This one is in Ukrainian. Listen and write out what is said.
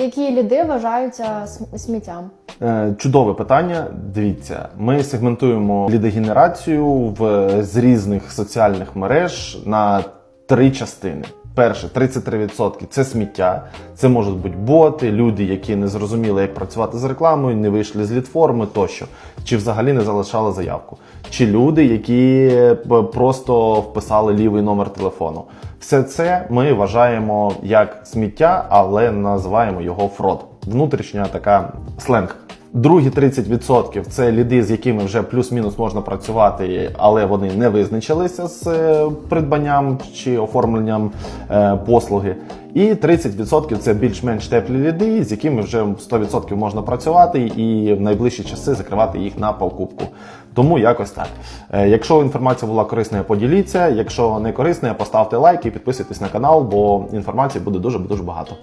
Які ліди вважаються сміттям? Е, Чудове питання. Дивіться, ми сегментуємо лідогенерацію в з різних соціальних мереж на три частини. Перше, 33% це сміття. Це можуть бути боти, люди, які не зрозуміли, як працювати з рекламою, не вийшли з лідформи тощо, чи взагалі не залишали заявку, чи люди, які просто вписали лівий номер телефону. Все це ми вважаємо як сміття, але називаємо його фрод. Внутрішня така сленг. Другі 30% це ліди, з якими вже плюс-мінус можна працювати, але вони не визначилися з е, придбанням чи оформленням е, послуги. І 30% це більш-менш теплі ліди, з якими вже 100% можна працювати і в найближчі часи закривати їх на покупку. Тому якось так. Е, Якщо інформація була корисною, поділіться. Якщо не корисною, поставте лайк і підписуйтесь на канал, бо інформації буде дуже дуже багато.